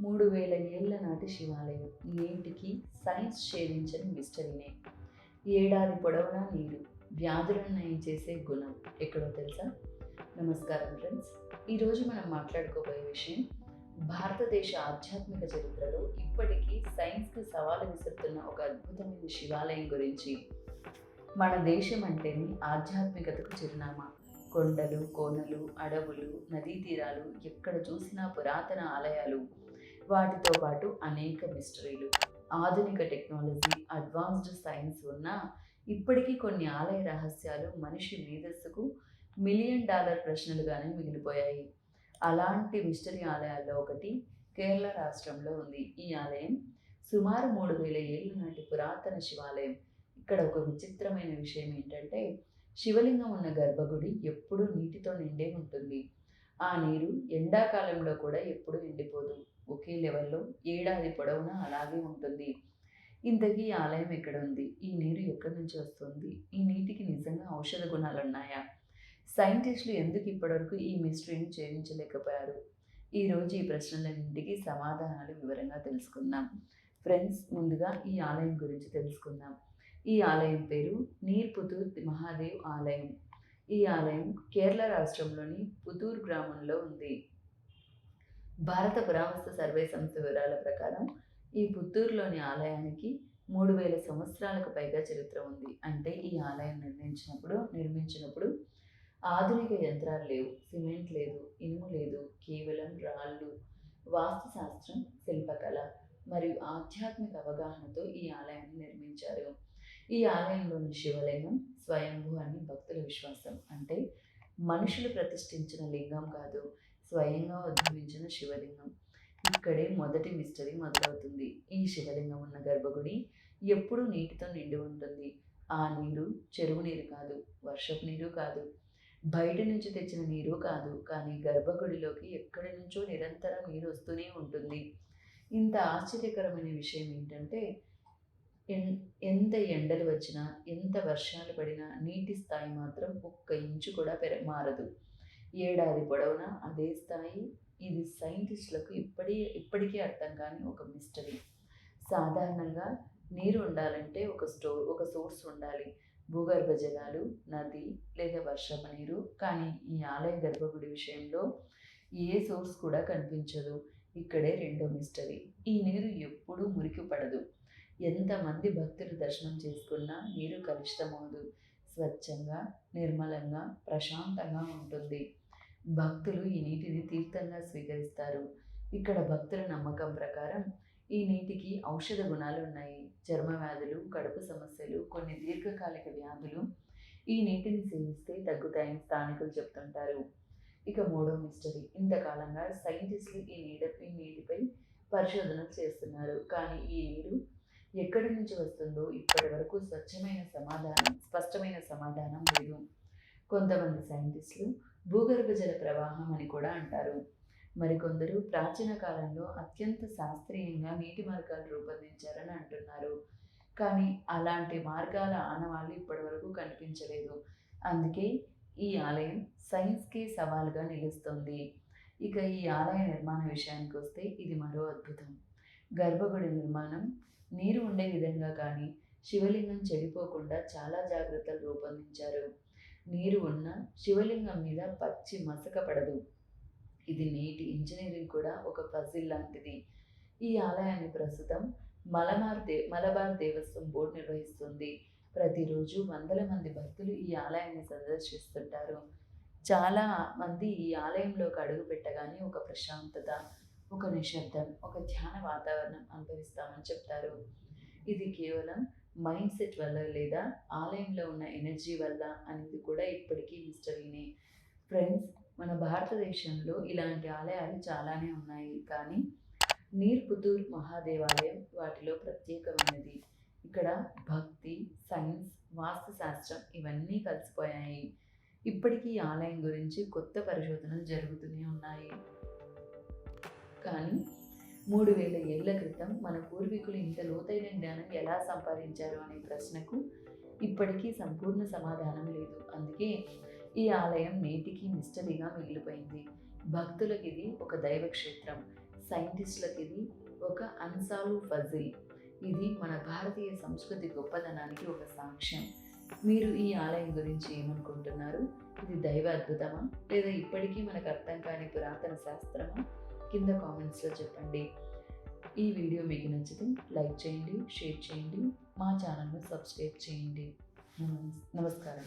మూడు వేల ఏళ్ళ నాటి శివాలయం. ఏంటికి సైన్స్ ఛేదించని మిస్టరీనే. ఏడాది పొడవునా నీరు వ్యాధులను నయం చేసే గుణం ఎక్కడో తెలుసా? నమస్కారం ఫ్రెండ్స్. ఈరోజు మనం మాట్లాడుకోబోయే విషయం భారతదేశ ఆధ్యాత్మిక చరిత్రలో ఇప్పటికీ సైన్స్కి సవాలు విసురుతున్న ఒక అద్భుతమైన శివాలయం గురించి. మన దేశం అంటేనే ఆధ్యాత్మికతకు చిరునామా. కొండలు కోనలు అడవులు నదీ తీరాలు ఎక్కడ చూసినా పురాతన ఆలయాలు. వాటితో పాటు అనేక మిస్టరీలు ఆధునిక టెక్నాలజీ అడ్వాన్స్డ్ సైన్స్ ఉన్న ఇప్పటికీ కొన్ని ఆలయ రహస్యాలు మనిషి మేధస్సుకు మిలియన్ డాలర్ ప్రశ్నలుగానే మిగిలిపోయాయి. అలాంటి మిస్టరీ ఆలయాల్లో ఒకటి కేరళ రాష్ట్రంలో ఉంది. ఈ ఆలయం సుమారు మూడు వేల ఏళ్ళ నాటి పురాతన శివాలయం. ఇక్కడ ఒక విచిత్రమైన విషయం ఏంటంటే శివలింగం ఉన్న గర్భగుడి ఎప్పుడూ నీటితో నిండే ఉంటుంది. ఆ నీరు ఎండాకాలంలో కూడా ఎప్పుడూ ఎండిపోదు. ఒకే లెవెల్లో ఏడాది పొడవునా అలాగే ఉంటుంది. ఇంతకీ ఈ ఆలయం ఎక్కడ ఉంది ఈ నీరు ఎక్కడి నుంచి వస్తుంది? ఈ నీటికి నిజంగా ఔషధ గుణాలు ఉన్నాయా సైంటిస్టులు ఎందుకు ఇప్పటివరకు ఈ మిస్టరీని ఛేదించలేకపోయారు? ఈరోజు ఈ ప్రశ్నలన్నింటికి సమాధానాలు వివరంగా తెలుసుకుందాం. ఫ్రెండ్స్ ముందుగా ఈ ఆలయం గురించి తెలుసుకుందాం. ఈ ఆలయం పేరు నీర్ పుతూర్ మహాదేవ్ ఆలయం. ఈ ఆలయం కేరళ రాష్ట్రంలోని పుతూర్ గ్రామంలో ఉంది. భారత పురావస్తు సర్వే సంస్థ వివరాల ప్రకారం ఈ పుత్తూరులోని ఆలయానికి మూడు వేల సంవత్సరాలకు పైగా చరిత్ర ఉంది. అంటే ఈ ఆలయం నిర్మించినప్పుడు నిర్మించినప్పుడు ఆధునిక యంత్రాలు లేవు. సిమెంట్ లేదు ఇనుము లేదు కేవలం రాళ్ళు వాస్తుశాస్త్రం శిల్పకళ మరియు ఆధ్యాత్మిక అవగాహనతో ఈ ఆలయాన్ని నిర్మించారు. ఈ ఆలయంలోని శివలింగం స్వయంభూ అని భక్తుల విశ్వాసం. అంటే మనుషులు ప్రతిష్ఠించిన లింగం కాదు. స్వయంగా ఉద్భవించిన శివలింగం. ఇక్కడే మొదటి మిస్టరీ మొదలవుతుంది. ఈ శివలింగం ఉన్న గర్భగుడి ఎప్పుడూ నీటితో నిండి ఉంటుంది. ఆ నీరు చెరువు నీరు కాదు వర్షపు నీరు కాదు. బయట నుంచి తెచ్చిన నీరు కాదు కానీ గర్భగుడిలోకి ఎక్కడి నుంచో నిరంతరం నీరు వస్తూనే ఉంటుంది. ఇంత ఆశ్చర్యకరమైన విషయం ఏంటంటే ఎన్ ఎంత ఎండలు వచ్చినా ఎంత వర్షాలు పడినా నీటి స్థాయి మాత్రం ఒక్క ఇంచు కూడా పెర మారదు. ఏడాది పొడవునా అదే స్థాయి ఇది సైంటిస్టులకు ఇప్పటి ఇప్పటికీ అర్థం కాని ఒక మిస్టరీ. సాధారణంగా నీరు ఉండాలంటే ఒక స్టో ఒక సోర్స్ ఉండాలి. భూగర్భ జలాలు నది లేదా వర్షపు నీరు కానీ ఈ ఆలయ గర్భగుడి విషయంలో ఏ సోర్స్ కూడా కనిపించదు. ఇక్కడే రెండో మిస్టరీ. ఈ నీరు ఎప్పుడూ మురికి పడదు. ఎంతమంది భక్తులు దర్శనం చేసుకున్నా నీరు కలుషితమవదు. స్వచ్ఛంగా నిర్మలంగా ప్రశాంతంగా ఉంటుంది. భక్తులు ఈ నీటిని తీర్థంగా స్వీకరిస్తారు. ఇక్కడ భక్తుల నమ్మకం ప్రకారం ఈ నీటికి ఔషధ గుణాలు ఉన్నాయి. చర్మ వ్యాధులు కడుపు సమస్యలు కొన్ని దీర్ఘకాలిక వ్యాధులు ఈ నీటిని సేవిస్తే తగ్గుతాయని స్థానికులు చెప్తుంటారు. ఇక మూడో మిస్టరీ ఇంతకాలంగా సైంటిస్టులు ఈ నీడ ఈ నీటిపై పరిశోధనలు చేస్తున్నారు. కానీ ఈ నీరు ఎక్కడి నుంచి వస్తుందో ఇప్పటి వరకు స్వచ్ఛమైన సమాధానం స్పష్టమైన సమాధానం లేదు. కొంతమంది సైంటిస్టులు భూగర్భ జల ప్రవాహం అని కూడా అంటారు. మరికొందరు ప్రాచీన కాలంలో అత్యంత శాస్త్రీయంగా నీటి మార్గాలు రూపొందించారని అంటున్నారు. కానీ అలాంటి మార్గాల ఆనవాళ్ళు ఇప్పటి వరకు కనిపించలేదు. అందుకే ఈ ఆలయం సైన్స్కి సవాల్గా నిలుస్తుంది. ఇక ఈ ఆలయ నిర్మాణ విషయానికి వస్తే ఇది మరో అద్భుతం. గర్భగుడి నిర్మాణం నీరు ఉండే విధంగా కానీ శివలింగం చెడిపోకుండా చాలా జాగ్రత్తలు రూపొందించారు. నీరు ఉన్న శివలింగం మీద పచ్చి మసక పడదు. ఇది నేటి ఇంజనీరింగ్ కూడా ఒక పజిల్ లాంటిది. ఈ ఆలయాన్ని ప్రస్తుతం మలబార్ దే మలబార్ దేవస్వం బోర్డు నిర్వహిస్తుంది. ప్రతిరోజు వందల మంది భక్తులు ఈ ఆలయాన్ని సందర్శిస్తుంటారు. చాలా మంది ఈ ఆలయంలోకి అడుగు పెట్టగానే ఒక ప్రశాంతత ఒక నిశ్శబ్దం ఒక ధ్యాన వాతావరణం అనుభవిస్తామని చెప్తారు. ఇది కేవలం మైండ్ సెట్ వల్ల లేదా ఆలయంలో ఉన్న ఎనర్జీ వల్ల అనేది కూడా ఇప్పటికీ మిస్టరీనే ఫ్రెండ్స్ మన భారతదేశంలో ఇలాంటి ఆలయాలు చాలానే ఉన్నాయి. కానీ నీర్పుతూర్ మహాదేవాలయం వాటిలో ప్రత్యేకమైనది. ఇక్కడ భక్తి సైన్స్ వాస్తుశాస్త్రం ఇవన్నీ కలిసిపోయాయి. ఇప్పటికీ ఈ ఆలయం గురించి కొత్త పరిశోధనలు జరుగుతూనే ఉన్నాయి. కానీ మూడు వేల ఏళ్ళ క్రితం మన పూర్వీకులు ఇంత లోతైన జ్ఞానం ఎలా సంపాదించారు అనే ప్రశ్నకు ఇప్పటికీ సంపూర్ణ సమాధానం లేదు. అందుకే ఈ ఆలయం నేటికి మిస్టరీగా మిగిలిపోయింది. భక్తులకు ఇది ఒక దైవ క్షేత్రం సైంటిస్టులకు ఇది ఒక అన్సాలు ఫజిల్. ఇది మన భారతీయ సంస్కృతి గొప్పదనానికి ఒక సాక్ష్యం. మీరు ఈ ఆలయం గురించి ఏమనుకుంటున్నారు? ఇది దైవ అద్భుతమా లేదా ఇప్పటికీ మనకు అర్థం కాని పురాతన శాస్త్రమా? కింద కామెంట్స్లో చెప్పండి. ఈ వీడియో మీకు నచ్చితే లైక్ చేయండి షేర్ చేయండి మా ఛానల్ను సబ్స్క్రైబ్ చేయండి. నమస్కారం.